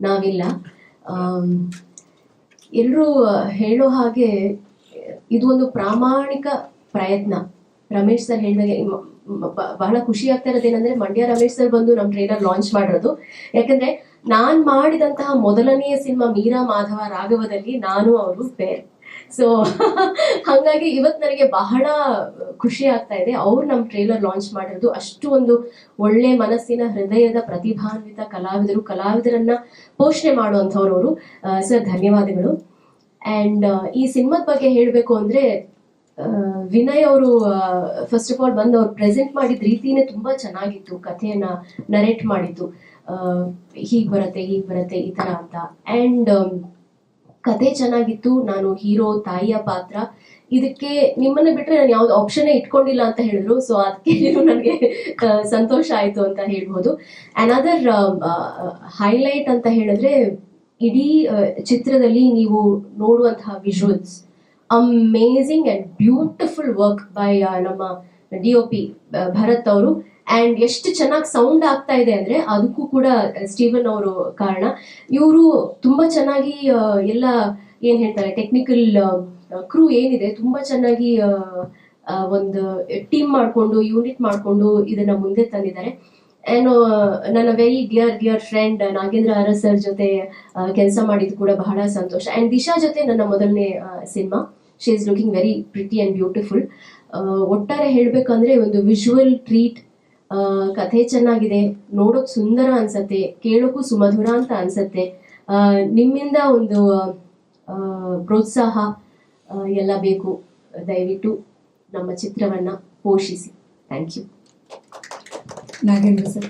ನಾವಿಲ್ಲ. ಎಲ್ಲರೂ ಹೇಳೋ ಹಾಗೆ ಇದು ಒಂದು ಪ್ರಾಮಾಣಿಕ ಪ್ರಯತ್ನ. ರಮೇಶ್ ಸರ್ ಹೇಳಿದಾಗೆ ಬಹಳ ಖುಷಿ ಆಗ್ತಾ ಇರೋದು ಏನಂದ್ರೆ ಮಂಡ್ಯ ರಮೇಶ್ ಸರ್ ಬಂದು ನಮ್ಮ ಟ್ರೈಲರ್ ಲಾಂಚ್ ಮಾಡಿರೋದು. ಯಾಕಂದ್ರೆ ನಾನ್ ಮಾಡಿದಂತಹ ಮೊದಲನೆಯ ಸಿನಿಮಾ ಮೀರಾ ಮಾಧವ ರಾಘವದಲ್ಲಿ ನಾನು, ಅವರು ಪೇರ್ ಸೊ ಹಂಗಾಗಿ ಇವತ್ ನನಗೆ ಬಹಳ ಖುಷಿ ಆಗ್ತಾ ಇದೆ. ಅವ್ರು ನಮ್ಮ ಟ್ರೇಲರ್ ಲಾಂಚ್ ಮಾಡಿರೋದು ಅಷ್ಟು ಒಂದು ಒಳ್ಳೆ ಮನಸ್ಸಿನ ಹೃದಯದ ಪ್ರತಿಭಾನ್ವಿತ ಕಲಾವಿದರು, ಕಲಾವಿದರನ್ನ ಪೋಷಣೆ ಮಾಡುವಂಥವ್ರು ಅವರು ಸರ್ ಧನ್ಯವಾದಗಳು. ಅಂಡ್ ಈ ಸಿನಿಮಾದ ಬಗ್ಗೆ ಹೇಳಬೇಕು ಅಂದ್ರೆ ವಿನಯ್ ಅವರು ಫಸ್ಟ್ ಆಫ್ ಆಲ್ ಬಂದು ಅವ್ರು ಪ್ರೆಸೆಂಟ್ ಮಾಡಿದ ರೀತಿನೇ ತುಂಬಾ ಚೆನ್ನಾಗಿತ್ತು. ಕಥೆಯನ್ನ ನರೇಟ್ ಮಾಡಿದ್ದು. ಹೀಗ್ ಬರುತ್ತೆ ಹೀಗ್ ಬರುತ್ತೆ, ಈ ತರ ಅಂತ. ಅಂಡ್ ಕತೆ ಚೆನ್ನಾಗಿತ್ತು, ನಾನು ಹೀರೋ, ತಾಯಿಯ ಪಾತ್ರ. ಇದಕ್ಕೆ ನಿಮ್ಮನ್ನ ಬಿಟ್ರೆ ನಾನು ಯಾವ್ದು ಆಪ್ಷನ್ ಇಟ್ಕೊಂಡಿಲ್ಲ ಅಂತ ಹೇಳಿದ್ರು. ಸೊ ಅದಕ್ಕೆ ನನಗೆ ಸಂತೋಷ ಆಯ್ತು ಅಂತ ಹೇಳ್ಬೋದು. ಅನದರ್ ಹೈಲೈಟ್ ಅಂತ ಹೇಳಿದ್ರೆ, ಇಡೀ ಚಿತ್ರದಲ್ಲಿ ನೀವು ನೋಡುವಂತಹ visuals amazing and beautiful work by ನಮ್ಮ ಡಿ ಭರತ್ ಅವರು. ಅಂಡ್ ಎಷ್ಟು ಚೆನ್ನಾಗಿ ಸೌಂಡ್ ಆಗ್ತಾ ಇದೆ ಅಂದ್ರೆ ಅದಕ್ಕೂ ಕೂಡ ಸ್ಟೀವನ್ ಅವರು ಕಾರಣ. ಇವರು ತುಂಬಾ ಚೆನ್ನಾಗಿ ಎಲ್ಲ ಏನ್ ಹೇಳ್ತಾರೆ ಟೆಕ್ನಿಕಲ್ ಕ್ರೂ ಏನಿದೆ, ತುಂಬಾ ಚೆನ್ನಾಗಿ ಒಂದು ಟೀಮ್ ಮಾಡ್ಕೊಂಡು ಯೂನಿಟ್ ಮಾಡ್ಕೊಂಡು ಇದನ್ನ ಮುಂದೆ ತಂದಿದ್ದಾರೆ. ಏನು ನನ್ನ very dear dear friend Nagendra Aras sir ಜೊತೆ ಕೆಲಸ ಮಾಡಿದ್ದು ಕೂಡ ಬಹಳ ಸಂತೋಷ. ಅಂಡ್ ದಿಶಾ ಜೊತೆ ನನ್ನ ಮೊದಲನೇ cinema. She is looking very pretty and beautiful ಒಟ್ಟಾರೆ ಹೇಳಬೇಕಂದ್ರೆ ಒಂದು ವಿಜುವಲ್ ಟ್ರೀಟ್ ಕಥೆ ಚೆನ್ನಾಗಿದೆ, ನೋಡೋಕ್ ಸುಂದರ ಅನ್ಸತ್ತೆ, ಕೇಳೋಕ್ಕೂ ಸುಮಧುರ ಅಂತ ಅನ್ಸತ್ತೆ. ನಿಮ್ಮಿಂದ ಒಂದು ಪ್ರೋತ್ಸಾಹ ಎಲ್ಲ ಬೇಕು. ದಯವಿಟ್ಟು ನಮ್ಮ ಚಿತ್ರವನ್ನು ಪೋಷಿಸಿ. Thank you Nagendra sir.